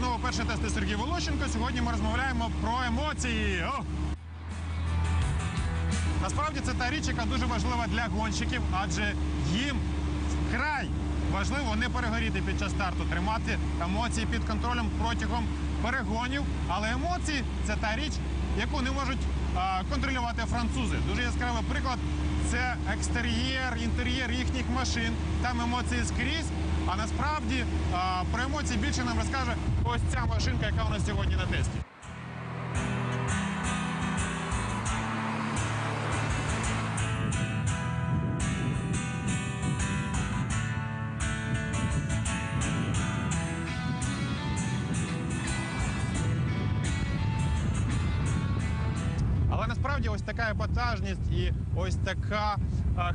знову перший тест Сергій Волощенко. Сьогодні ми розмовляємо про емоції. О! Насправді це та річ, яка дуже важлива для гонщиків, адже їм вкрай важливо не перегоріти під час старту, тримати емоції під контролем протягом перегонів. Але емоції це та річ, яку не можуть а, контролювати французи. Дуже яскравий приклад це екстер'єр, інтер'єр їхніх машин. Там емоції скрізь. А насправді про емоції більше нам розкаже ось ця машинка, яка у нас сьогодні на тесті. Насправді ось така епатажність і ось така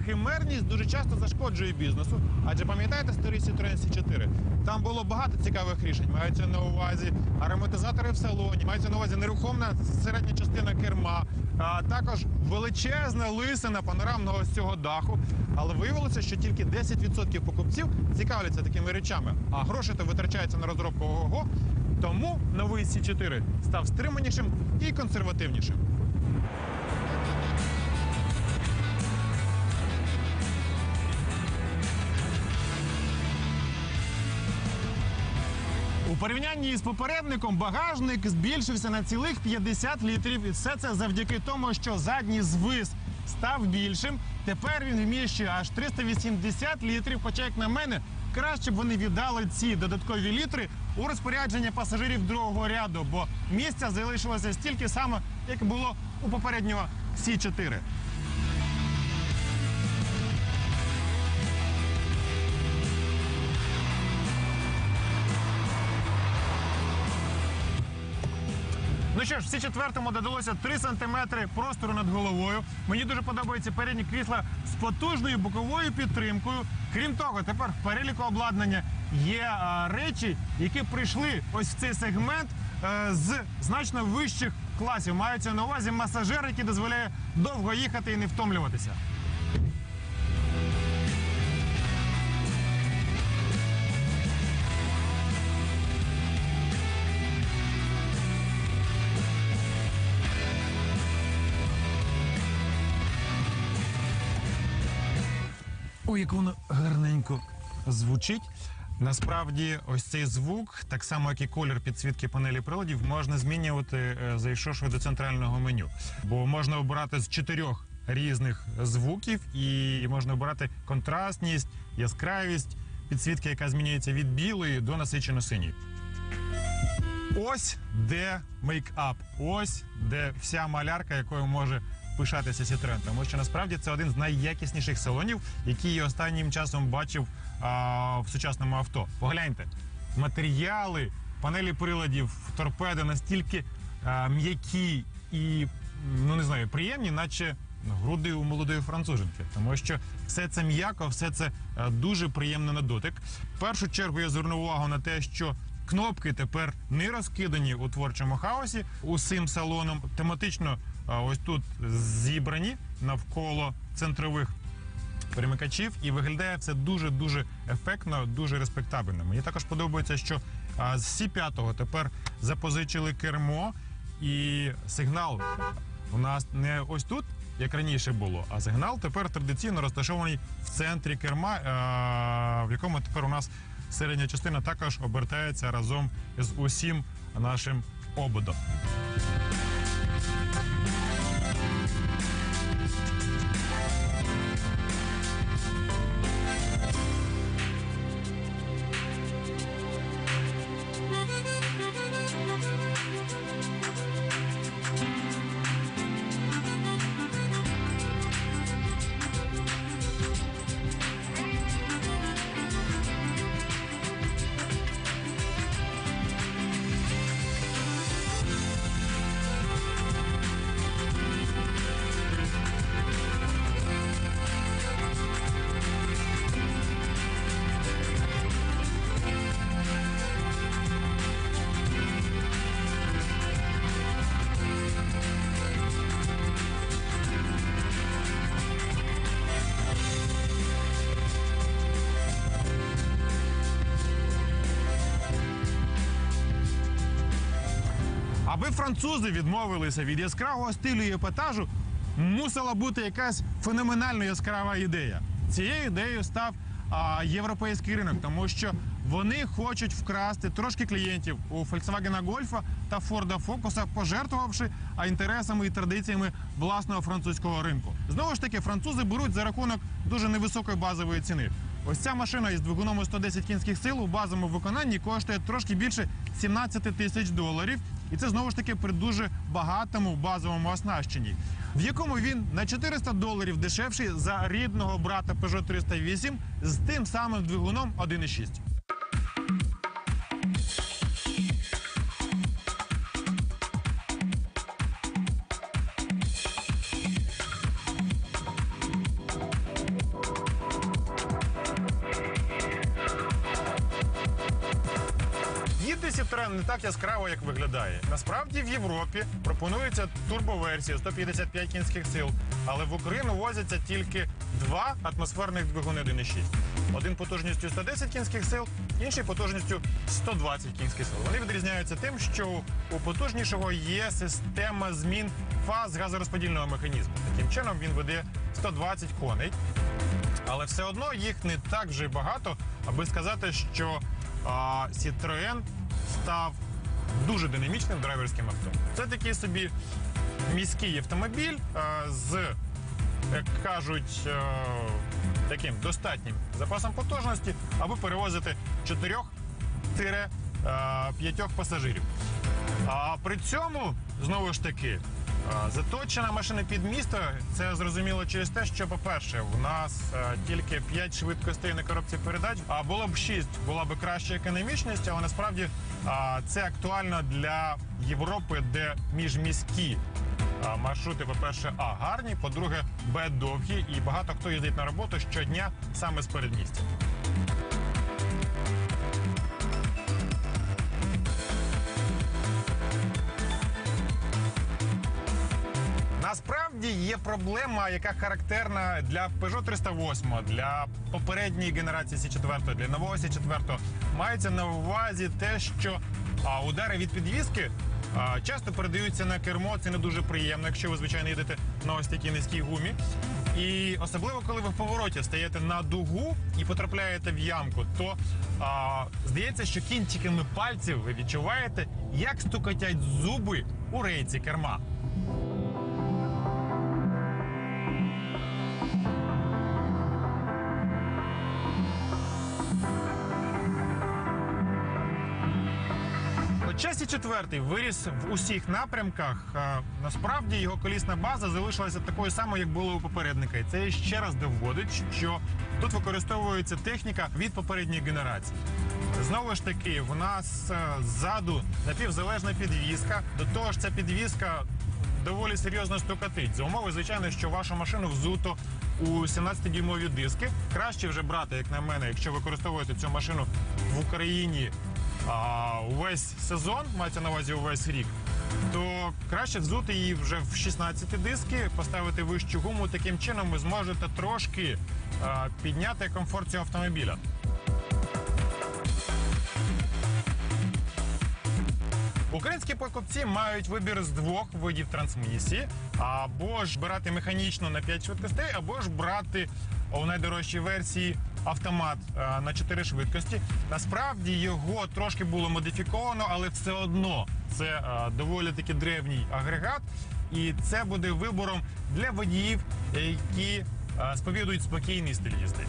химерність дуже часто зашкоджує бізнесу. Адже пам'ятаєте старий Citroen C4? Там було багато цікавих рішень. Мається на увазі ароматизатори в салоні, мається на увазі нерухомна середня частина керма, а також величезна лисина панорамного ось цього даху. Але виявилося, що тільки 10% покупців цікавляться такими речами, а гроші то витрачаються на розробку ого. Тому новий C4 став стриманішим і консервативнішим. Порівнянні з попередником багажник збільшився на цілих 50 літрів. І все це завдяки тому, що задній звис став більшим. Тепер він вміщує аж 380 літрів. Хоча, як на мене, краще б вони віддали ці додаткові літри у розпорядження пасажирів другого ряду, бо місця залишилося стільки само, як було у попереднього Сі-4. Ну що ж, всі четвертому додалося 3 сантиметри простору над головою. Мені дуже подобаються передні крісла з потужною боковою підтримкою. Крім того, тепер в переліку обладнання є а, речі, які прийшли ось в цей сегмент е, з значно вищих класів. Маються на увазі масажер, який дозволяє довго їхати і не втомлюватися. Ой, як воно гарненько звучить. Насправді, ось цей звук, так само як і колір підсвітки панелі приладів, можна змінювати, е, зайшовши до центрального меню. Бо можна обирати з чотирьох різних звуків, і можна обирати контрастність, яскравість підсвітки, яка змінюється від білої до насичено синьої. Ось де мейкап, ось де вся малярка, якою може пишатися Citroen. Тому що насправді це один з найякісніших салонів, які я останнім часом бачив а, в сучасному авто. Погляньте, матеріали, панелі приладів, торпеди настільки м'які і ну не знаю, приємні, наче груди у молодої француженки, тому що все це м'яко, все це дуже приємно на дотик. В першу чергу я звернув увагу на те, що кнопки тепер не розкидані у творчому хаосі усім салоном. Тематично ось тут зібрані навколо центрових перемикачів, і виглядає це дуже дуже ефектно, дуже респектабельно. Мені також подобається, що з Сі-5 тепер запозичили кермо і сигнал у нас не ось тут, як раніше було, а сигнал тепер традиційно розташований в центрі керма, в якому тепер у нас середня частина також обертається разом з усім нашим ободом. Аби французи відмовилися від яскравого стилю і епатажу, мусила бути якась феноменально яскрава ідея. Цією ідеєю став а, європейський ринок, тому що вони хочуть вкрасти трошки клієнтів у Volkswagen Golf та Ford Focus, пожертвувавши інтересами і традиціями власного французького ринку. Знову ж таки, французи беруть за рахунок дуже невисокої базової ціни. Ось ця машина із двигуном у 110 кінських сил у базовому виконанні коштує трошки більше 17 тисяч доларів. І це знову ж таки при дуже багатому базовому оснащенні, в якому він на 400 доларів дешевший за рідного брата Peugeot 308 з тим самим двигуном 1.6. Їде не так яскраво, як виглядає. Насправді в Європі пропонується турбоверсія 155 кінських сил, але в Україну возяться тільки два атмосферних двигуни 1.6. Один потужністю 110 кінських сил, інший потужністю 120 кінських сил. Вони відрізняються тим, що у потужнішого є система змін фаз газорозподільного механізму. Таким чином він веде 120 коней. Але все одно їх не так вже багато, аби сказати, що а, Citroën став дуже динамічним драйверським авто. Це такий собі міський автомобіль з, як кажуть, таким достатнім запасом потужності, аби перевозити 4-5 пасажирів. А при цьому, знову ж таки, заточена машина під місто. Це зрозуміло через те, що, по-перше, в нас тільки 5 швидкостей на коробці передач, а було б 6, була б краща економічність, але насправді це актуально для Європи, де міжміські маршрути, по-перше, а гарні, по-друге, б довгі, і багато хто їздить на роботу щодня саме з передмістя. Насправді є проблема, яка характерна для Peugeot 308, для попередньої генерації С4, для нового С4. Мається на увазі те, що удари від підвіски а, часто передаються на кермо. Це не дуже приємно, якщо ви звичайно їдете на ось такій низькій гумі. І особливо, коли ви в повороті стаєте на дугу і потрапляєте в ямку, то а, здається, що кінчиками пальців ви відчуваєте, як стукотять зуби у рейці керма. Хоча Сі четвертий виріс в усіх напрямках. Насправді його колісна база залишилася такою самою, як було у попередника. І це ще раз доводить, що тут використовується техніка від попередньої генерації. Знову ж таки, в нас е, ззаду напівзалежна підвізка. До того ж, ця підвізка доволі серйозно стукатить. За умови, звичайно, що вашу машину взуто у 17-дюймові диски. Краще вже брати, як на мене, якщо використовуєте цю машину в Україні а, увесь сезон, мається на увазі увесь рік, то краще взути її вже в 16 диски, поставити вищу гуму. Таким чином ви зможете трошки а, підняти комфорт цього автомобіля. Українські покупці мають вибір з двох видів трансмісії: або ж брати механічну на 5 швидкостей, або ж брати у найдорожчій версії автомат е, на 4 швидкості. Насправді його трошки було модифіковано, але все одно це е, доволі таки древній агрегат, і це буде вибором для водіїв, які е, сповідують спокійний стиль їзди.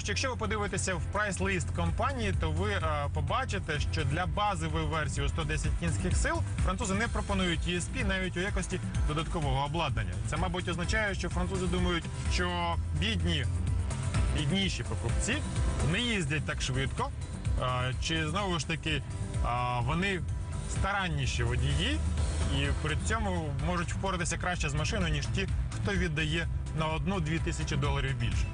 Що якщо ви подивитеся в прайс-лист компанії, то ви е, побачите, що для базової версії у 110 кінських сил французи не пропонують ESP навіть у якості додаткового обладнання. Це, мабуть, означає, що французи думають, що бідні, бідніші покупці не їздять так швидко, е, чи знову ж таки е, вони старанніші водії і при цьому можуть впоратися краще з машиною, ніж ті, хто віддає на одну-дві тисячі доларів більше.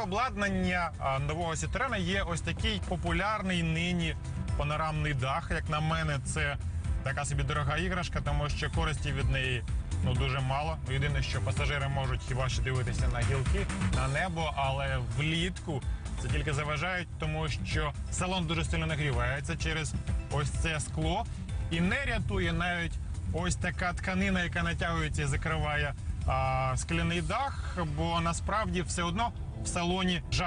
Обладнання нового Citroen є ось такий популярний нині панорамний дах. Як на мене, це така собі дорога іграшка, тому що користі від неї ну дуже мало. Єдине, що пасажири можуть хіба що дивитися на гілки, на небо, але влітку це тільки заважають, тому що салон дуже сильно нагрівається через ось це скло і не рятує навіть ось така тканина, яка натягується і закриває а, скляний дах, бо насправді все одно в салоні жар.